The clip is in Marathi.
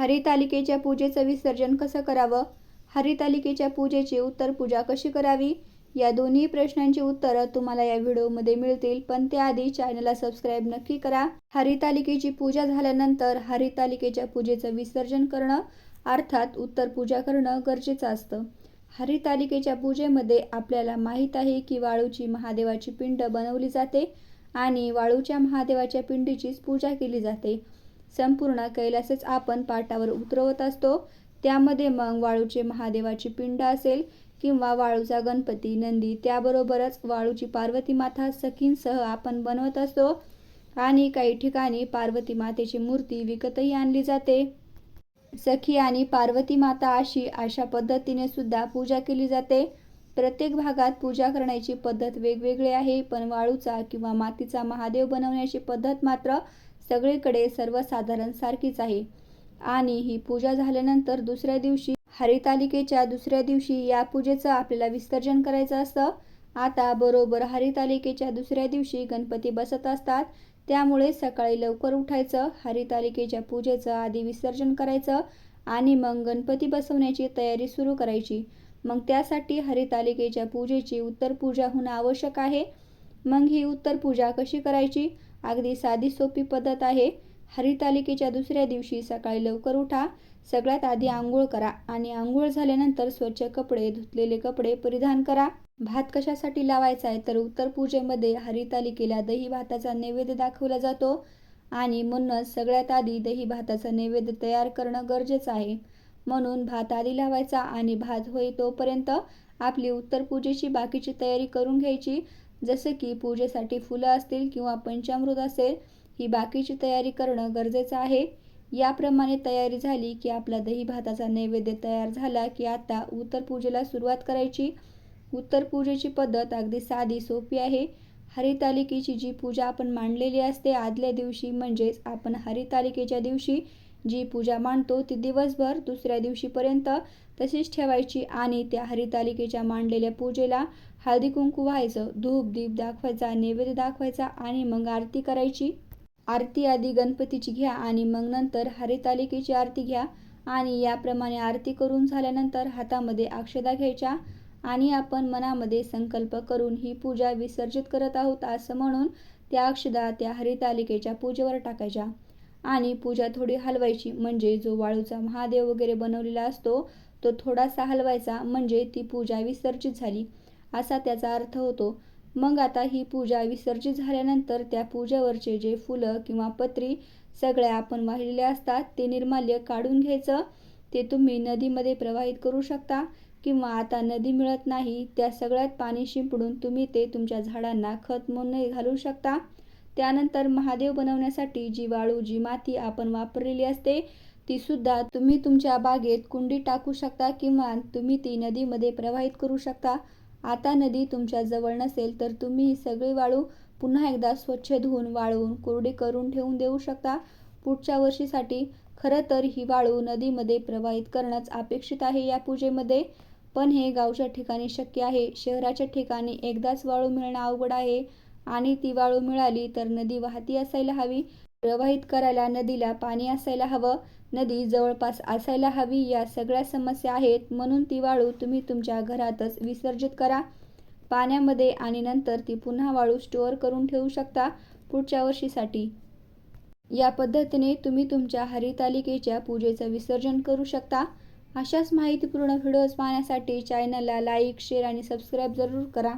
हरितालिकेच्या पूजेचं विसर्जन कसं करावं? हरितालिकेच्या पूजेची उत्तर पूजा कशी करावी? या दोन्ही प्रश्नांची उत्तरं तुम्हाला या व्हिडिओमध्ये मिळतील पण त्याआधी चॅनलला सबस्क्राईब नक्की करा. हरितालिकेची पूजा झाल्यानंतर हरितालिकेच्या पूजेचं विसर्जन करणं अर्थात उत्तर पूजा करणं गरजेचं असतं. हरितालिकेच्या पूजेमध्ये आपल्याला माहीत आहे की वाळूची महादेवाची पिंड बनवली जाते आणि वाळूच्या महादेवाच्या पिंडीचीच पूजा केली जाते. संपूर्ण कैलासच आपण पाटावर उतरवत असतो. त्यामध्ये मग वाळूचे महादेवाची पिंड असेल किंवा वाळूचा गणपती नंदी त्याबरोबरच वाळूची पार्वती माता सखींसह आपण बनवत असतो. आणि काही ठिकाणी पार्वती मातेची मूर्ती विकतही आणली जाते. सखी आणि पार्वती माता अशी अशा पद्धतीने सुद्धा पूजा केली जाते. प्रत्येक भागात पूजा करण्याची पद्धत वेगवेगळी आहे पण वाळूचा किंवा मातीचा महादेव बनवण्याची पद्धत मात्र सगळीकडे सर्वसाधारण सारखीच आहे. आणि ही पूजा झाल्यानंतर दुसऱ्या दिवशी हरितालिकेच्या दुसऱ्या दिवशी या पूजेचं आपल्याला विसर्जन करायचं असतं. आता बरोबर हरितालिकेच्या दुसऱ्या दिवशी गणपती बसत असतात. त्यामुळे सकाळी लवकर उठायचं हरितालिकेच्या पूजेचं आधी विसर्जन करायचं आणि मग गणपती बसवण्याची तयारी सुरू करायची. मग त्यासाठी हरितालिकेच्या पूजेची उत्तर पूजा होणं आवश्यक आहे. मग ही उत्तर पूजा कशी करायची? अगदी साधी सोपी पद्धत आहे. हरितालिकेच्या दुसऱ्या दिवशी सकाळी लवकर उठा. सगळ्यात आधी आंघोळ करा आणि आंघोळ झाल्यानंतर स्वच्छ कपडे धुतलेले कपडे परिधान करा. भात कशासाठी लावायचा आहे तर उत्तर पूजेमध्ये हरितालिकेला दही भाताचा नैवेद्य दाखवला जातो आणि म्हणूनच सगळ्यात आधी दही भाताचा नैवेद्य तयार करणं गरजेचं आहे. म्हणून भात आधी लावायचा आणि भात होई तोपर्यंत आपली उत्तर पूजेची बाकीची तयारी करून घ्यायची. जसं की पूजेसाठी फुलं असतील किंवा पंचामृत असेल ही बाकीची तयारी करणं गरजेचं आहे. याप्रमाणे तयारी झाली की आपला दही भाताचा नैवेद्य तयार झाला की आता उत्तर पूजेला सुरुवात करायची. उत्तर पूजेची पद्धत अगदी साधी सोपी आहे. हरितालिकेची जी पूजा आपण मांडलेली असते आदल्या दिवशी म्हणजेच आपण हरितालिकेच्या दिवशी जी पूजा मांडतो ती दिवसभर दुसऱ्या दिवशीपर्यंत तशीच ठेवायची आणि त्या हरितालिकेच्या मांडलेल्या पूजेला हळदी कुंकू व्हायचं धूप दीप दाखवायचा नैवेद्य दाखवायचा आणि मग आरती करायची. आरती आधी गणपतीची घ्या आणि मग नंतर हरितालिकेची आरती घ्या आणि याप्रमाणे आरती करून झाल्यानंतर हातामध्ये अक्षदा घ्यायच्या आणि आपण मनामध्ये संकल्प करून ही पूजा विसर्जित करत आहोत असं म्हणून त्या अक्षदा त्या हरितालिकेच्या पूजेवर टाकायच्या. आणि पूजा थोडी हलवायची. म्हणजे जो वाळूचा महादेव वगैरे बनवलेला असतो तो थोडासा हलवायचा. म्हणजे ती पूजा विसर्जित झाली. असा त्याचा अर्थ होतो. मग आता ही पूजा विसर्जित झाल्यानंतर त्या पूजेवरचे जे फुलं किंवा पत्री सगळ्या आपण वाहिलेल्या असतात ते निर्माल्य काढून घ्यायचं. ते तुम्ही नदीमध्ये प्रवाहित करू शकता किंवा आता नदी मिळत नाही त्या सगळ्यात पाणी शिंपडून तुम्ही ते तुमच्या झाडांना खत म्हणून घालू शकता. त्यानंतर महादेव बनवण्यासाठी जी वाळू जी माती आपण वापरलेली असते ती सुद्धा तुम्ही तुमच्या बागेत कुंडी टाकू शकता किंवा तुम्ही ती नदीमध्ये प्रवाहित करू शकता. आता नदी तुमच्या जवळ नसेल तर तुम्ही ही सगळी वाळू पुन्हा एकदा स्वच्छ धुवून वाळवून कोरडी करून ठेवून देऊ शकता. पुढच्या वर्षीसाठी खरं तर ही वाळू नदीमध्ये प्रवाहित करणंच अपेक्षित आहे या पूजेमध्ये. पण हे गावच्या ठिकाणी शक्य आहे. शहराच्या ठिकाणी एकदाच वाळू मिळणं अवघड आहे. आणि ती वाळू मिळाली तर नदी वाहती असायला हवी. प्रवाहित करायला नदीला पाणी असायला हवं. नदी जवळपास असायला हवी या सगळ्या समस्या आहेत. म्हणून ती वाळू तुम्ही तुमच्या घरातच विसर्जित करा. पाण्यामध्ये आणि नंतर ती पुन्हा वाळू स्टोअर करून ठेवू शकता पुढच्या वर्षीसाठी. या पद्धतीने तुम्ही तुमच्या हरितालिकेच्या पूजेचं विसर्जन करू शकता. अशाच माहितीपूर्ण व्हिडिओज पाहण्यासाठी चॅनलला लाईक शेअर आणि सबस्क्राईब जरूर करा.